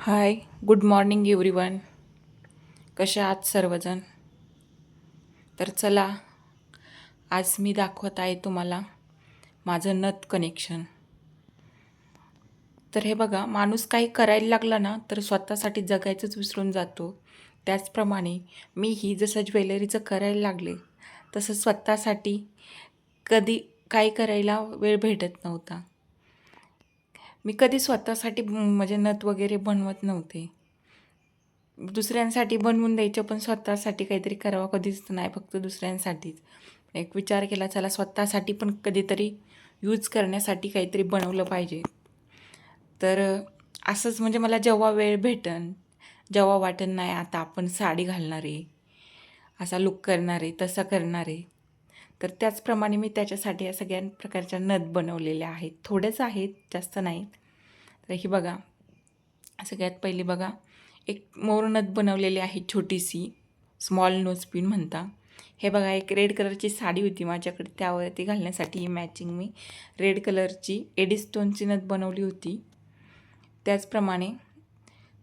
Hi good morning everyone. कशा आहात सर्वजण? तर चला आज मी दाखवत आहे तुम्हाला माझं नथ कनेक्शन तर हे बघा माणूस काही करायला लागला ना तर स्वतःसाठी जगायचंच विसरून जातो. त्याचप्रमाणे मी ही जसं ज्वेलरीचं करायला लागले तसं स्वतःसाठी कधी काही करायला वेळ भेटत नव्हता. मी कधी स्वतःसाठी म्हणजे नथ वगैरे बनवत नव्हते. दुसऱ्यांसाठी बनवून द्यायचं पण स्वतःसाठी काहीतरी करावं कधीच नाही फक्त दुसऱ्यांसाठीच. एक विचार केला चला स्वतःसाठी पण कधीतरी यूज करण्यासाठी काहीतरी बनवलं पाहिजे. तर असंच म्हणजे मला जेव्हा वेळ भेटन जेव्हा वाटन नाही आता आपण साडी घालणार आहे असा लुक करणार आहे तसा करणार. आहे तर त्याचप्रमाणे मी त्याच्यासाठी या सगळ्या प्रकारच्या नथ बनवलेल्या आहेत. थोड्याच आहेत जास्त नाहीत. तर ही बघा. सगळ्यात पहिली बघा. एक मोर नथ बनवलेली आहे छोटीशी स्मॉल नोज पिन म्हणता. हे बघा एक रेड कलरची साडी होती माझ्याकडे. त्यावरती घालण्यासाठी ही मॅचिंग मी रेड कलरची एडिस्टोनची नथ बनवली होती. त्याचप्रमाणे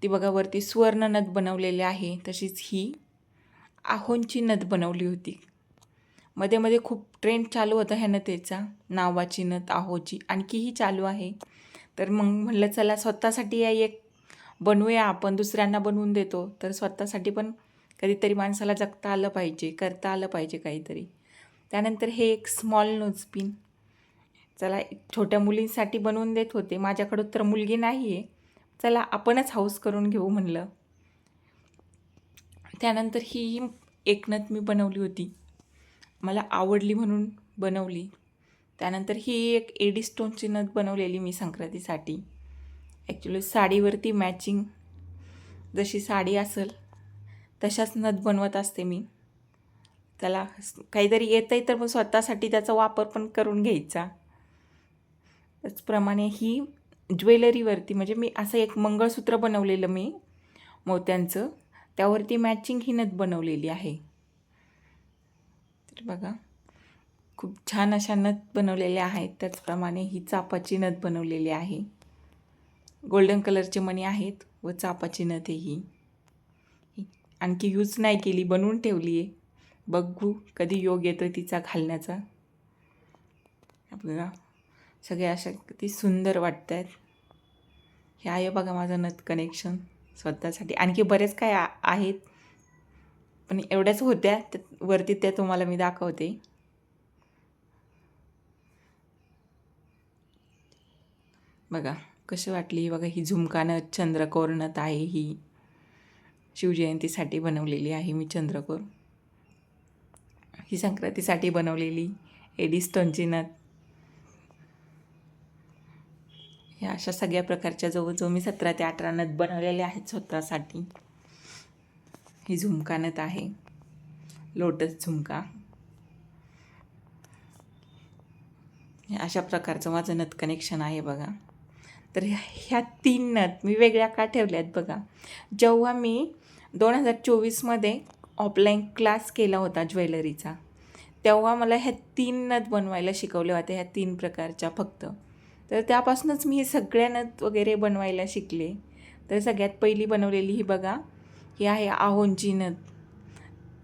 ती बघा वरती सुवर्ण नथ बनवलेली आहे. तशीच ही आहोंची नथ बनवली होती. मध्ये मध्ये खूप ट्रेंड चालू होता ह्या नथेचा. नावाची नथ आहोची. आणखीही चालू आहे. तर मग म्हणलं चला स्वतःसाठी या एक बनवूया आपण दुसऱ्यांना बनवून देतो. तर स्वतःसाठी पण कधीतरी माणसाला जगता आलं पाहिजे करता आलं पाहिजे काहीतरी. त्यानंतर हे एक स्मॉल नोजपिन चला एक छोट्या मुलींसाठी बनवून देत होते. माझ्याकडं तर मुलगी नाही आहे चला आपणच हाऊस करून घेऊ म्हणलं. त्यानंतर ही एकनत मी बनवली होती. मला आवडली म्हणून बनवली. त्यानंतर ही एक एडी स्टोनची नथ बनवलेली मी संक्रांतीसाठी. ॲक्च्युली साडीवरती मॅचिंग जशी साडी असेल तशाच नथ बनवत असते मी. त्याला काहीतरी येतं आहे तर मग स्वतःसाठी त्याचा वापर पण करून घ्यायचा. त्याचप्रमाणे ही ज्वेलरीवरती म्हणजे मी असं एक मंगळसूत्र बनवलेलं मी मोत्यांचं. त्यावरती मॅचिंग ही नथ बनवलेली आहे. तर बघा. खूप छान अशा नथ बनवलेल्या आहेत. त्याचप्रमाणे ही चापाची नथ बनवलेली आहे. गोल्डन कलरचे मणी आहेत व चापाची नथ आहे ही. आणखी यूज नाही केली बनवून ठेवली आहे. बघू कधी योग येतो तिचा घालण्याचा. बघा सगळ्या अशा किती सुंदर वाटत आहेत हे आहे बघा माझं नथ कनेक्शन स्वतःसाठी. आणखी बरेच काय आहेत. पण एवढ्याच होत्या त्या वरती त्या तुम्हाला मी दाखवते. बघा कशी वाटली? बघा ही झुमकानं चंद्रकोर नथ आहे ही शिवजयंतीसाठी बनवलेली आहे मी चंद्रकोर. ही संक्रांतीसाठी बनवलेली एडी स्टोनची नथ ह्या अशा सगळ्या प्रकारच्या जवळजवळ मी सतरा ते अठरा नथ बनवलेल्या आहेत स्वतःसाठी. ही झुमका नथ आहे. लोटस झुमका. हे अशा प्रकारचं माझं नथ कनेक्शन आहे बघा. तर ह्या तीन नथ मी वेगळ्या का ठेवल्या आहेत बघा. जेव्हा मी दोन हजार चोवीसमध्ये ऑफलाईन क्लास केला होता ज्वेलरीचा तेव्हा मला ह्या तीन नथ बनवायला शिकवल्या होत्या ह्या तीन प्रकारच्या फक्त. तर त्यापासूनच मी हे सगळ्या नथ वगैरे बनवायला शिकले. तर सगळ्यात पहिली बनवलेली ही बघा ही आहे आहोंची नथ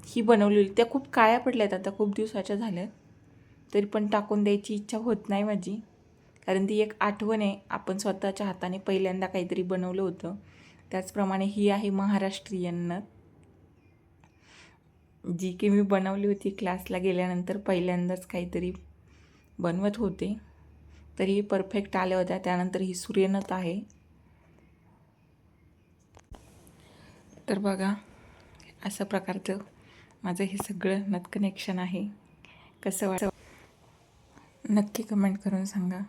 ही बनवलेली त्या खूप काळ्या पडल्यात आता खूप दिवसाच्या झाल्या तरी पण टाकून द्यायची इच्छा होत नाही माझी. कारण ती एक आठवण आहे. आपण स्वतःच्या हाताने पहिल्यांदा काहीतरी बनवलं होतं. त्याचप्रमाणे ही आहे महाराष्ट्रीयन जी की मी बनवली होती क्लासला गेल्यानंतर पहिल्यांदाच काहीतरी बनवत होते. तरी परफेक्ट आल्या होत्या. त्यानंतर ही सूर्यनत आहे. तर बघा असं प्रकारचं माझं हे सगळं नथ कनेक्शन आहे. कसं वाटतं? नक्की कमेंट करून सांगा.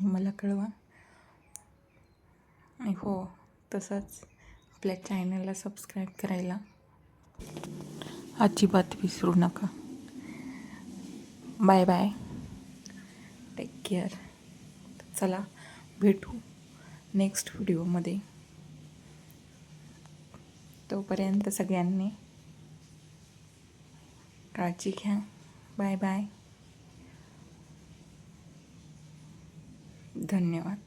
मला कळवा. आणि हो तसंच आपल्या चॅनलला सबस्क्राईब करायला अजिबात विसरू नका. Bye bye. टेक केअर चला भेटू नेक्स्ट व्हिडिओमध्ये तोपर्यंत सगळ्यांनी काळजी घ्या. Bye bye. धन्यवाद.